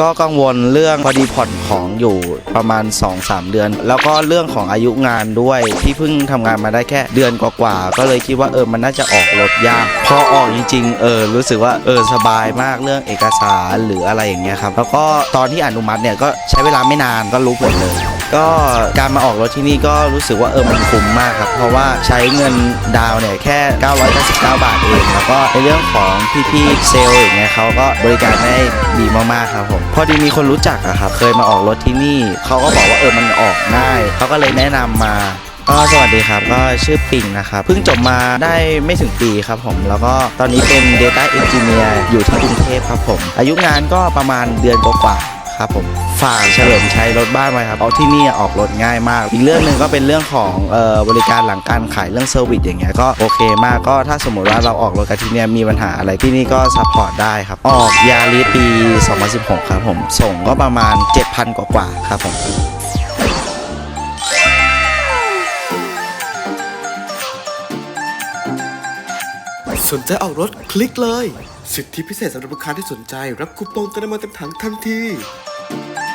ก็กังวลเรื่องพอดีผ่อนของอยู่ประมาณ 2-3 เดือน แล้วก็เรื่องของอายุงานด้วยที่เพิ่งทำงานมาได้แค่เดือนกว่าๆก็เลยคิดว่าเออมันน่าจะออกรถยาก พอออกจริงๆเออรู้สึกว่าเออสบายมากเรื่องเอกสารหรืออะไรอย่างเงี้ยครับแล้วก็ตอนที่อนุมัติเนี่ยก็ใช้เวลาไม่นานก็รู้ผลเลย ก็การมาออกรถที่นี่ก็รู้สึกว่าเออมันคุ้มมากครับ เพราะว่าใช้เงินดาวเนี่ยแค่ 999 บาทเอง แล้วก็ในเรื่องของพี่ๆเซลล์อย่างเงี้ยเขาก็บริการได้ดีมากๆครับผมพอดีมีคนรู้จักอะครับเคยมาออกรถที่นี่เขาก็บอกว่าเออมันออกง่ายเขาก็เลยแนะนำมาก็สวัสดีครับ ก็ชื่อปิงนะครับ เพิ่งจบมาได้ไม่ถึงปีครับผม แล้วก็ตอนนี้เป็น Data Engineer อยู่ที่กรุงเทพครับผม อายุงานก็ประมาณเดือนกว่า ครับผมฝากเฉลิมใช้รถบ้านไว้ครับเอาที่นี่ออกรถง่ายมาก อีกเรื่องหนึ่งก็เป็นเรื่องของเอ่อบริการหลังการขายเรื่องเซอร์วิสอย่างเงี้ยก็โอเคมากก็ถ้าสมมติว่าเราออกรถกับที่เนี่ยมีปัญหาอะไรที่นี่ก็ซัพพอร์ตได้ครับออกยาริสปี 2016 ครับผมส่งก็ประมาณ 7,000 กว่าๆครับผมสนใจออกรถคลิกเลย สิทธิพิเศษสำหรับลูกค้าที่สนใจ รับคูปองเติมน้ำมันเต็มถังทันที Bye.